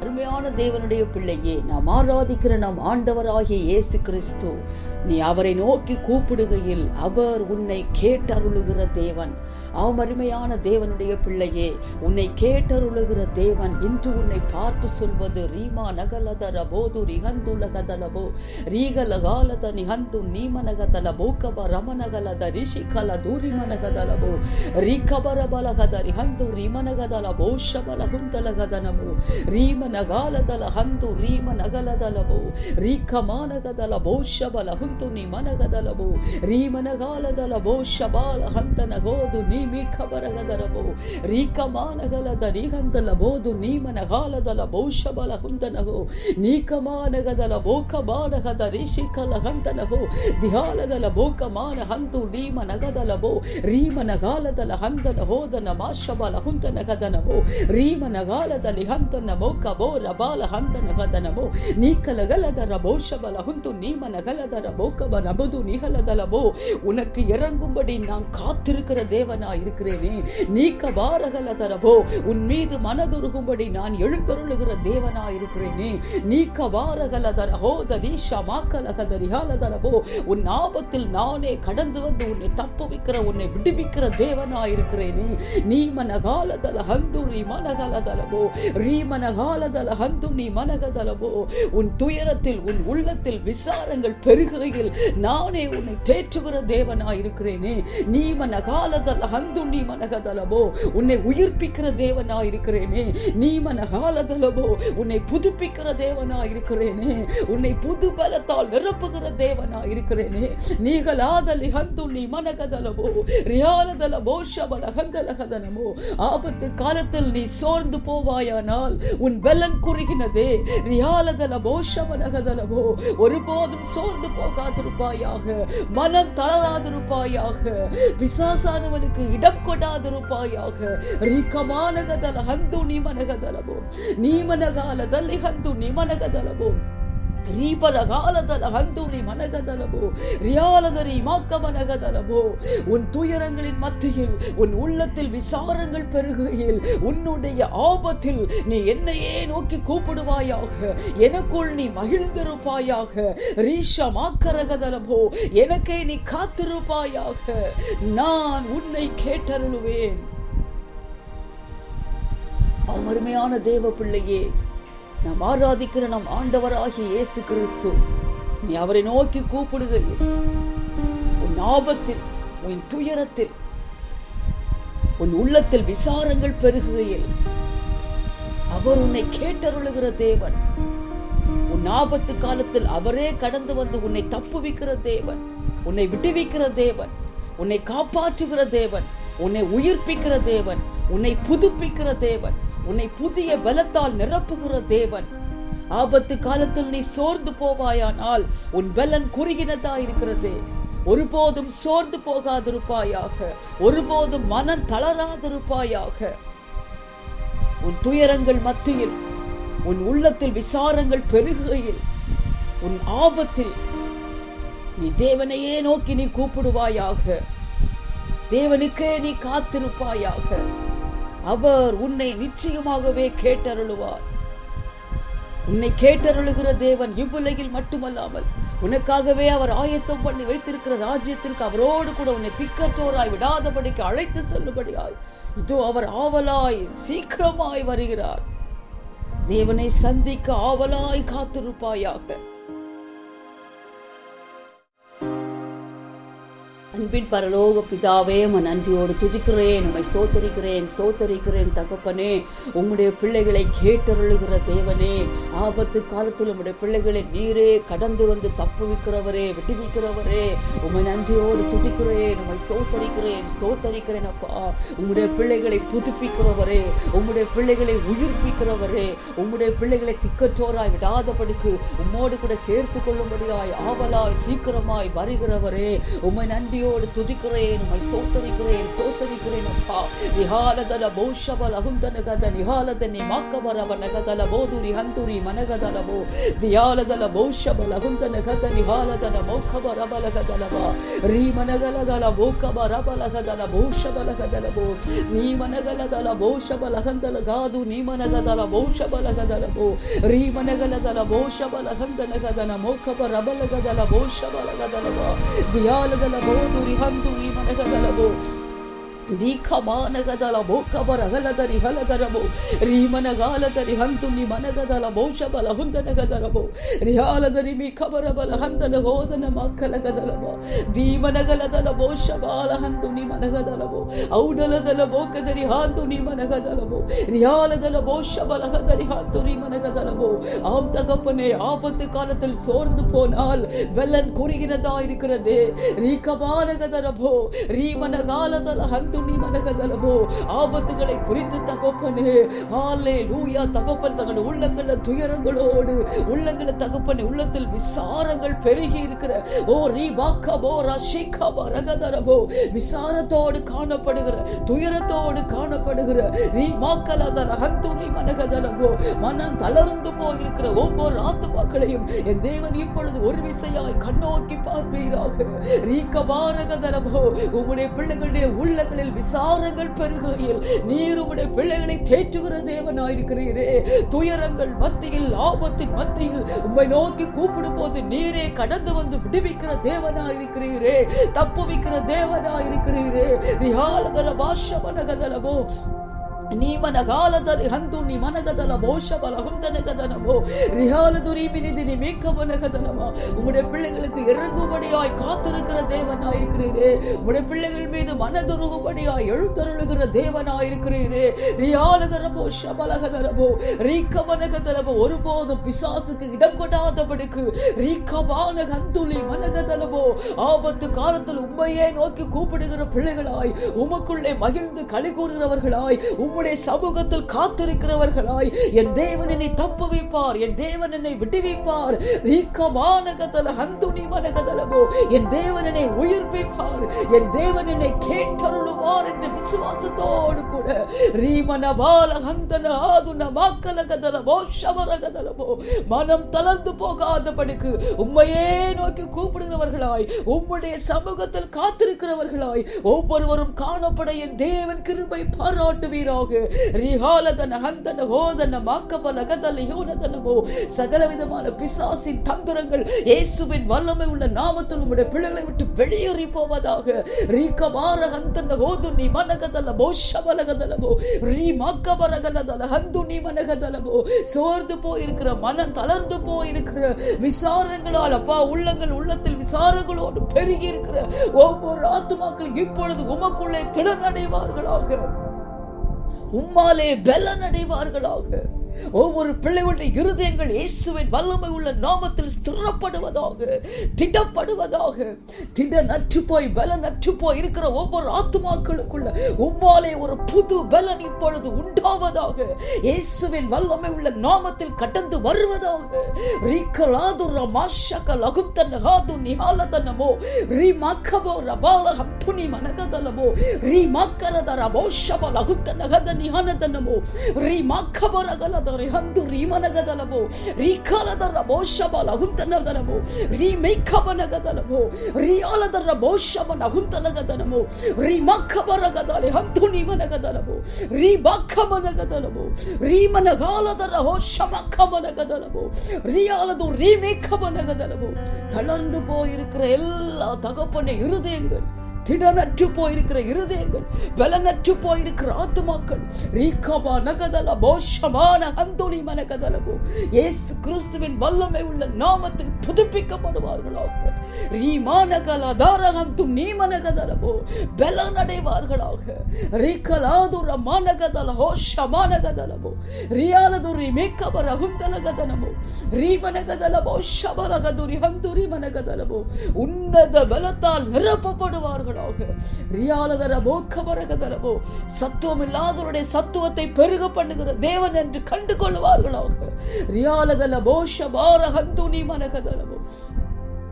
அருமையான தேவனுடைய பிள்ளையே நாம் ஆராதிக்கிற நம் ஆண்டவராகிய இயேசு கிறிஸ்து. நீ அவரை நோக்கி கூப்பிடுகையில் அவர் உன்னை கேட்டருளுகிற தேவன். அவமருமையான தேவனுடைய பிள்ளையே உன்னை கேட்டருளுகிற தேவன். இன்று உன்னை பார்த்து சொல்வது ரீமா நகலத ரபோது ரிஹந்து லகதலபோ ரீகல காலத நிஹந்து நீமனகதல போக்கப ரமனகலத ரிஷிகல தூரிமனகதலபோ ரீகபர பலகத ரிமனகதல போஷபல குந்தலகதனமோ ரீம ನಗಾಲದಲ ಹಂದು ರೀಮ ನಗಲದಲವು. ರೀಖಮಾನಗದಲ ಭೌಷ್ಯಬಲ ಹುಂತು ನೀ ಮನಗದಲವು ರೀಮನಗಾಲದಲ ಭೌಷ್ಯಬಾಲ ಹಂತ ನಗೋದು ನೀ ಮೀಖಬರಗದಲವು ರೀಕಮಾನಗಲದ ರೀಹಂತಲ ಬೋದು ನೀಮನಗಾಲದಲ ಭೌಷ್ಯಬಲ ಹುಂತನಗೋ ನೀಕಮಾನಗದಲ ಭೋಕಮಾನಗದ ರಿಷಿಕಲ ಹಂತನಗೋ ದಿಹಾಲದಲ ಭೋಕಮಾನ ಹಂತು ನೀಮ ನಗದಲವೋ ರೀಮನಗಾಲದಲ ಹಂದನ ಹೋದನ ಮಾಶಬಲ ಹುಂತನ ಗದನವೋ ರೀಮನಗಾಲದಲ್ಲಿ ಹಂತನ ಭೋಕ ಬೋ ರಬಾಲ ಹಂತನ ಗದನಬೋ நீக்கலகலதர போஷபல ஹுந்து நீமனகலதர போக்கப நபது நிகலதலபோ உனக்கு இறங்கும்படி நான் காத்திருக்கிற தேவனா இருக்கிறேனே நீக்க பாரகலதரபோ உன் மீது மனதுருகும்படி நான் எழுந்தருளுகிற தேவனா இருக்கிறேனே நீக்க பாரகலதர ஹோத ரீஷா மாக்கலகதரிகாலதரபோ உன் ஆபத்தில் நானே கடந்து வந்து உன்னை தப்புவிக்கிற உன்னை விடுவிக்கிற தேவனா இருக்கிறேனே நீ மனகாலதல ஹந்து நீ மனகலதலபோ ரீமனகாலதல ஹந்து நீ மனகதலவோ உன் துயரத்தில் உன் உள்ளத்தில் விசாரங்கள் பெருகுகையில் நானே உன்னை தேற்றுகிற தேவனா இருக்கிறேனே நீ மனகாலதல ஹந்து நீ மனகதலவோ உன்னை உயிர்ப்பிக்கிற தேவனா இருக்கிறேனே நீ மனகாலதலபோ உன்னை புதுப்பிக்கிற தேவனா இருக்கிறேனே உன்னை புது பலத்தால் நிரப்புகிற தேவனா இருக்கிறேனே நீகளாதலி ஹந்து நீ மனகதலவோ ரியாலதல போஷபல ஹந்தலகதனமோ ஆபத்து காலத்தில் நீ சோர்ந்து போவாயானால் உன் பலன் குறுகினதே ரியாலதலபோ ஷபலகதலபோ ஒருபோதும் சோர்ந்து போகாதிருப்பாயாக மனம் தளராதிருப்பாயாக பிசாசானவனுக்கு இடம் கொடாதிருப்பாயாக ரீக்கமானகதல ஹந்து நீ மனகதலபோ ஹந்து நீ மனகதலபோ ರೀಪರಗಾಲದಲ ಹಂದೂರಿ ಮನಗದಲಬೋ ரியாலதரி மாக்கமனகதலபோ உன் துயரங்களின் மத்தியில் உன் உள்ளத்தில் விசாரங்கள் பெருகையில் உன்னுடைய ஆபத்தில் நீ என்னையே நோக்கி கூப்பிடுவாயாக எனக்குள் நீ மகிழ்ந்திருப்பாயாக ரீஷா மாக்கரகதலபோ எனக்கே நீ காத்திருப்பாயாக நான் உன்னை கேட்டருளுவேன் அருமையான தேவ பிள்ளையே நாம் ஆராதிக்கிற நம் ஆண்டவராகிய இயேசு கிறிஸ்து. நீ அவரை நோக்கி கூப்பிடுகையில் உன் ஆபத்தில் உன் துயரத்தில் உன் உள்ளத்தில் விசாரங்கள் பெருகுகையில் அவர் உன்னை கேட்டருளுகிற தேவன். உன் ஆபத்து காலத்தில் அவரே கடந்து வந்து உன்னை தப்புவிக்கிற தேவன் உன்னை விடுவிக்கிற தேவன் உன்னை காப்பாற்றுகிற தேவன் உன்னை உயிர்ப்பிக்கிற தேவன் உன்னை புதுப்பிக்கிற தேவன். உன்னை புதிய பலத்தால் நிரப்புகிற தேவன். ஆபத்து காலத்தில் நீ சோர்ந்து போவாயானால் உன் பலன் குறுகினதா இருக்கிறது. ஒருபோதும் சோர்ந்து போகாதிருப்பாயாக. ஒருபோதும் மனம் தளராதிருப்பாயாக. உன் துயரங்கள் மத்தியில் உன் உள்ளத்தில் விசாரங்கள் பெருகுகையில் உன் ஆபத்தில் நீ தேவனையே நோக்கி நீ கூப்பிடுவாயாக. தேவனுக்கே நீ காத்திருப்பாயாக. அவர் உன்னை நிச்சயமாகவே கேட்டருளுவார். உன்னை கேட்டருளுகிற தேவன் இவ்வுலகில் மட்டுமல்லாமல் உனக்காகவே அவர் ஆயத்தம் பண்ணி வைத்திருக்கிற ராஜ்யத்திற்கு அவரோடு கூட உன்னை திக்கற்றோராய் விடாதபடிக்கு அழைத்து செல்லும்படியாய் இதோ அவர் ஆவலாய் சீக்கிரமாய் வருகிறார். தேவனை சந்திக்க ஆவலாய் காத்திருப்பாயாக. அன்பின் பரலோக பிதாவே உம்மை நன்றியோடு துதிக்கிறேன் உம்மை ஸ்தோத்தரிக்கிறேன் ஸ்தோத்தரிக்கிறேன் தகப்பனே. உம்முடைய பிள்ளைகளை கேட்டருளுகிற தேவனே. ஆபத்து காலத்தில் உம்முடைய பிள்ளைகளை நீரே கடந்து வந்து தப்புவிக்கிறவரே விடுவிக்கிறவரே உம்மை நன்றியோடு துதிக்கிறேன் உம்மை ஸ்தோத்தரிக்கிறேன் ஸ்தோத்தரிக்கிறேன் அப்பா. உம்முடைய பிள்ளைகளை புதுப்பிக்கிறவரே உம்முடைய பிள்ளைகளை உயிர்ப்பிக்கிறவரே. உம்முடைய பிள்ளைகளை திக்கற்றோராய் விடாதபடிக்கு உம்மோடு கூட சேர்த்து கொள்ளும்படியாய் ஆவலாய் சீக்கிரமாய் வருகிறவரே. உம்மை நன்றியோடு நன்றியோடு துதிக்கிறேன் உம்மை ஸ்தோத்தரிக்கிறேன் ஸ்தோத்தரிக்கிறேன் ನಿಹಾಲದಲ ಬೋಷಬಲ ಹುಂದನಗದ ನಿಹಾಲದನೆ ಮಾಕವರವನಗದಲ ಬೋಧುರಿ ಹಂತುರಿ ಮನಗದಲವೋ ನಿಹಾಲದಲ ಬೋಷಬಲ ಹುಂದನಗದ ನಿಹಾಲದಲ ಮೌಖಬರಬಲಗದಲವ ರೀ ಮನಗಲದಲ ಮೋಕಬರಬಲಗದಲ ಬೋ ನೀ ಮನಗಲದಲ ಬಹುಶಬಲಗಂದಲ ಗಾದು ನೀ ಮನಗದಲ ಬಹುಶಬಲಗದಲವೋ ರೀ ಮನಗಲದಲ ಬಹುಶಬಲಗಂದನಗದನ ಮೋಖಬರಬಲಗದಲ ಬಹುಶಬಲಗದಲವ ದಿಯಾಲದಲ ಬೋಧುರಿ ಹಂತುರಿ ಮನಗದಲವೋ ದೀಖಮಾನಗದಲ ಮೋಕಬರಗಲದರಿ ಹಲದರಬೋ ರೀಮನಗಾಲದರಿ ಹಂತುನಿ ಮನಗದಲ ಮೌಷಬಲ ಹುಂದನಗದರಬೋ ರಿಹಾಲದರಿ ಮಿ ಖಬರಬಲ ಹಂದನ ಹೋದನ ಮಕ್ಕಲಗದಲಬ ದೀಮನಗಲದಲ ಮೋಷಬಾಲ ಹಂತುನಿ ಮನಗದಲಬೋ ಔಡಲದಲ ಮೋಕದರಿ ಹಾಂತುನಿ ಮನಗದಲಬೋ ரியாலதல போஷபலகதரி ஹாத்துரி மனகதலபோ ஆம் தகப்பனே ஆபத்து காலத்தில் சோர்ந்து போனால் வெள்ளன் குறுகிறதா இருக்கிறது ரீகபானகதரபோ ரீமனகாலதல துணி மனகதலமோ ஆபத்துகளை குறித்து தகப்பனே. ஆலே லூயா தகப்பன் தங்கள் உள்ளங்கள துயரங்களோடு உள்ளங்கள தகப்பன் உள்ளத்தில் விசாரங்கள் பெருகி இருக்கிற. ஓ ரீபாக்கபோ ரஷிகபோ ரகதரபோ விசாரத்தோடு காணப்படுகிற துயரத்தோடு காணப்படுகிற ரீமாக்கலதர மாக்கலதல மனகதலமோ மனம் தளர்ந்து போயிருக்கிற ஒவ்வொரு ஆத்துமாக்களையும் என் தேவன் இப்பொழுது ஒரு விசையாய் கண்ணோக்கி பார்ப்பீராக. ரீக்கபாரகதலபோ உங்களுடைய பிள்ளைகளுடைய உள்ளங்களில் விசாரங்கள் பெருகையில் நீர் உடைய பிள்ளைகளை தேற்றுகிற தேவனாயிருக்கிறீரே. துயரங்கள் மத்தியில் ஆபத்தின் மத்தியில் உம்மை நோக்கி கூப்பிடும் போது நீரே கடந்து வந்து விடுவிக்கிற தேவனாயிருக்கிறீரே. தப்புவிக்கிற தேவனாயிருக்கிறீரே. ரியாலதல பாஷமனகதலமோ ನೀಮನ ಕಾಲದಲ್ಲಿ ಹಂತು ನಿ ಮನಗದಲ போஷ பலகுந்தனகதனமோ ரிஹால துரிபினிதி நிமிக்கவனகதனமா உங்களுடைய பிள்ளைகளுக்கு இறங்கும்படியாய் காத்திருக்கிற தேவனாய் இருக்கிறீரே உங்களுடைய பிள்ளைகள் மீது மனதுருகும்படியாய் எழுத்தருளுகிற தேவனாய் இருக்கிறீரே ரிஹால தரபோ ஷபலகதரபோ ரீக்கவனகதரபோ ஒருபோது பிசாசுக்கு இடம் கொடாதபடிக்கு ரீக்கமான கந்துலி மனகதனமோ ஆபத்து காலத்தில் உண்மையே நோக்கி கூப்பிடுகிற பிள்ளைகளாய் உமக்குள்ளே மகிழ்ந்து களி கூறுகிறவர்களாய் உம் உம்முடைய சமூகத்தில் காத்திருக்கிறவர்களாய் என் தேவன் என்னை தப்பு வைப்பார் என் தேவன் என்னை விடுவிப்பார். ரீக்கமானகதல ஹந்துனி மனகதலமோ என் தேவன் என்னை உயிர்ப்பிப்பார் என் தேவன் என்னை கேட்டருளுவார் என்ற விசுவாசத்தோடு கூட. ரீமன பால ஹந்தன ஆதுன மாக்கலகதலமோ ஷவரகதலமோ மனம் தளர்ந்து போகாதபடிக்கு உம்மையே நோக்கி கூப்பிடுகிறவர்களாய் உம்முடைய சமூகத்தில் காத்திருக்கிறவர்களாய் ஒவ்வொருவரும் காணப்பட என் தேவன் கிருபை பாராட்டுவீராக. ரிஹாலதன ஹந்தன ஹோதன மாக்கபல கதல யோனதனமோ சகல விதமான பிசாசின் தந்திரங்கள் இயேசுவின் வல்லமை உள்ள நாமத்தில் உம்முடைய பிள்ளைகளை விட்டு வெளியேறி போவதாக. ரீகபார ஹந்தன ஹோது நீ மனகதல போஷபலகதலமோ ரீ மாக்கபரகதல ஹந்து நீ மனகதலமோ சோர்ந்து போயிருக்கிற மனம் தளர்ந்து போயிருக்கிற விசாரங்களால் அப்பா உள்ளங்கள் உள்ளத்தில் விசாரங்களோடு பெருகி இருக்கிற ஒவ்வொரு ஆத்துமாக்கள் இப்பொழுது உமக்குள்ளே திடனடைவார்களாக. உம்மாலே பலன் அடைவார்களாக ஒவ்வொரு பிள்ளைகளுடைய இருதயங்கள் இயேசுவின் வல்லமை உள்ள நாமத்தில் ஸ்திரப்படுவதாக திடப்படுவதாக திட நற்று போய் பல நற்று போய் இருக்கிற ஒவ்வொரு ஆத்மாக்களுக்குள்ள உம்மாலே ஒரு புது பலன் இப்பொழுது உண்டாவதாக இயேசுவின் வல்லமை உள்ள நாமத்தில் கடந்து வருவதாக. ரீக்கலாதுர மாஷக லகுத்தன ஹாது நிஹாலதனமோ ரபாலகம் மக்கபோ ரபால ஹத்துனி மனகதலமோ ரீ மக்கரதர போஷப லகுத்தன ஹத ನಿಹನದನಮೋ ರೀ ಮಾಖಬರಗಲದರೆ ಹಂದು ರೀ ಮನಗದಲಮೋ ರೀ ಕಾಲದರ ಬೋಷಬಲ ಹುಂತನದನಮೋ ರೀ ಮೈಖಬನಗದಲಮೋ ರೀ ಆಲದರ ಬೋಷಬನ ಹುಂತನಗದನಮೋ ರೀ ಮಖಬರಗದಲೆ ಹಂದು ನೀ ಮನಗದಲಮೋ ರೀ ಬಾಖಮನಗದಲಮೋ ರೀ ಮನಗಾಲದರ ಹೋಷಮಖಮನಗದಲಮೋ ರೀ ஆலது ரீ மேக்கமனகதலமோ தளர்ந்து போயிருக்கிற எல்லா தகப்பனை இருதயங்கள் திடனற்று போயிருக்கிற இருதயங்கள் பலனற்று போயிருக்கிற ஆத்துமாக்கள். ரீகபா நகதல போஷமான அந்தோனி மனகதலபோ. இயேசு கிறிஸ்துவின் வல்லமை உள்ள நாமத்தில் புதுப்பிக்கப்படுவார்களாக. ரீமானகல தாரகந்தும் நீமனகதலபோ பலனடைவார்களாக. ரீகலாதுர மானகதல ஹோஷமானகதலபோ ரியாலதுரி மேக்கபர ஹுந்தலகதனமோ ரீமனகதலமோ ஷபலகதுரி ஹந்துரி மனகதலமோ உன்னத பலத்தால் நிரப்பப்படுவார்களாக. ரியாலதர மோக்கபரகதலமோ சத்துவம் இல்லாதவருடைய சத்துவத்தை பெருக பண்ணுகிற தேவன் என்று கண்டு கொள்வார்களாக ரியாலதல போஷபார ஹந்துனி மனகதலமோ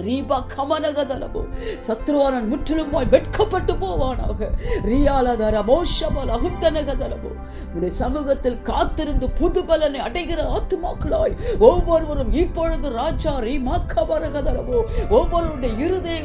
ரீபா கமனகதலமோ. சத்ருவானன் முற்றிலுமாய் வெட்கப்பட்டு போவானாக. ரியாலதர மோஷபல அகுத்தனகதலபோ உடைய சமூகத்தில் காத்திருந்து புது பலனை அடைகிற ஆத்துமாக்களாய் ஒவ்வொருவரும் இப்பொழுது ராஜா ரீமா கபரகதலமோ ஒவ்வொருவருடைய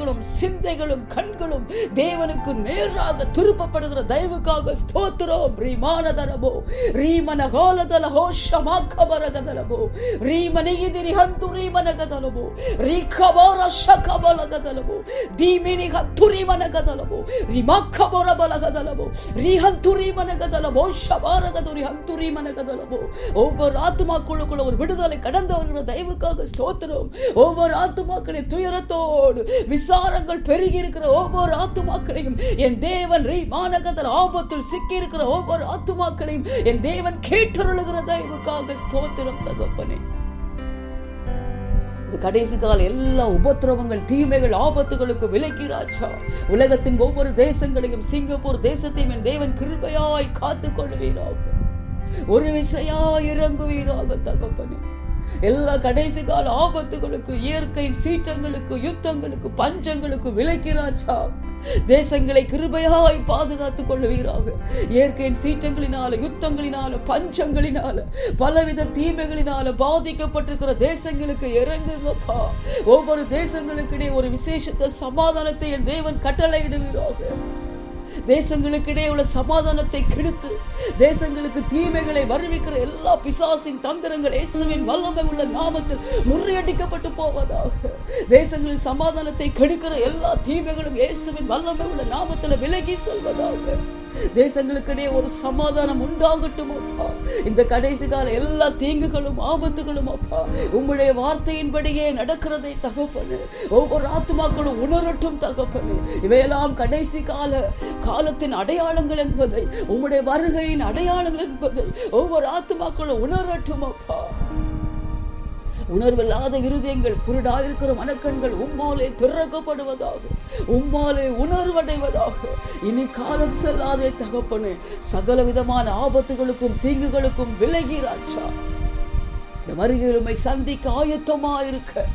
எண்ணங்களும் சிந்தைகளும் கண்களும் தேவனுக்கு நேராக திருப்பப்படுகிற தயவுக்காக ஸ்தோத்திரம். ரீமானதரபோ ரீமன கோலதல ஹோஷமாக்கபரகதலபோ ரீமனிகிதிரி ஹந்து ரீமனகதலபோ ரீகபர ஷகபலகதலபோ தீமினி ஹந்துரிமனகதலபோ ரிமாக்கபர பலகதலபோ ரீஹந்துரிமனகதலபோ ஷபாரகதுரி ஹந்துரிமனகதலபோ ஒவ்வொரு ஆத்மாக்குழுக்குள்ள ஒரு விடுதலை கடந்தவர்கள் தயவுக்காக ஸ்தோத்திரம். ஒவ்வொரு ஆத்மாக்களை துயரத்தோடு விசா விசாரங்கள் பெருகி இருக்கிற ஒவ்வொரு ஆத்துமாக்களையும் என் தேவன் ரீ மாநகதல் ஆபத்தில் சிக்கி இருக்கிற ஒவ்வொரு ஆத்துமாக்களையும் என் தேவன் கேட்டருளுகிற தயவுக்காக ஸ்தோத்திரம் தகப்பனே. இந்த கடைசி கால எல்லா உபத்திரவங்கள் தீமைகள் ஆபத்துகளுக்கு விலக்கிறாச்சா உலகத்தின் ஒவ்வொரு தேசங்களையும் சிங்கப்பூர் தேசத்தையும் என் தேவன் கிருபையாய் காத்துக் கொள்வீராக ஒரு விசையாய் இறங்குவீராக தகப்பனே. எல்லா கடைசி கால ஆபத்துகளுக்கு இயற்கை சீற்றங்களுக்கு யுத்தங்களுக்கு பஞ்சங்களுக்கு விலக்கிறாச்சா தேசங்களை கிருபையாய் பாதுகாத்துக் கொள்ளுவீராக. இயற்கையின் சீற்றங்களினால யுத்தங்களினால பஞ்சங்களினால பலவித தீமைகளினால பாதிக்கப்பட்டிருக்கிற தேசங்களுக்கு இறங்குங்கப்பா. ஒவ்வொரு தேசங்களுக்கிடையே ஒரு விசேஷத்த சமாதானத்தை என் தேவன் கட்டளையிடுவீராக. தேசங்களுக்கிடையே உள்ள சமாதானத்தை கெடுத்து தேசங்களுக்கு தீமைகளை வருவிக்கிற எல்லா பிசாசின் தந்திரங்கள் இயேசுவின் வல்லமை உள்ள நாமத்தில் முறியடிக்கப்பட்டு போவதாக. தேசங்களின் சமாதானத்தை கெடுக்கிற எல்லா தீமைகளும் இயேசுவின் வல்லமை உள்ள நாமத்தில் விலகி செல்வதாக. தேசங்களுக்கிடையே ஒரு சமாதானம் உண்டாகட்டும் அப்பா. இந்த கடைசி கால எல்லா தீங்குகளும் ஆபத்துகளும் அப்பா. உம்முடைய வார்த்தையின்படியே நடக்கிறதை தகப்பனு. ஒவ்வொரு ஆத்மாக்களும் உணரட்டும் தகப்பனு. இவையெல்லாம் கடைசி கால காலத்தின் அடையாளங்கள் என்பதை உம்முடைய வருகையின் அடையாளங்கள் என்பதை ஒவ்வொரு ஆத்மாக்களும் உணரட்டும் அப்பா. உணர்வில்லாத இருதயங்கள் குருடாயிருக்கிற மனக்கண்கள் உம்மாலே திறக்கப்படுவதாக உம்மாலே உணர்வடைவதாக. இனி காலம் செல்லாதே தகப்பனு சகல விதமான ஆபத்துகளுக்கும் தீங்குகளுக்கும் விலகிறாச்சா இந்த வருகையில் சந்திக்க ஆயத்தமா இருக்க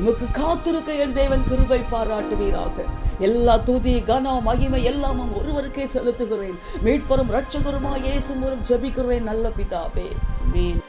உமக்கு காத்திருக்க என் தேவன் கிருபை பாராட்டுவீராக. எல்லா துதி கன மகிமை எல்லாமும் ஒருவருக்கே செலுத்துகிறேன். மீட்பரும் ரட்சகருமா இயேசு மூலம் ஜெபிக்கிறேன் நல்ல பிதாவே. மீன்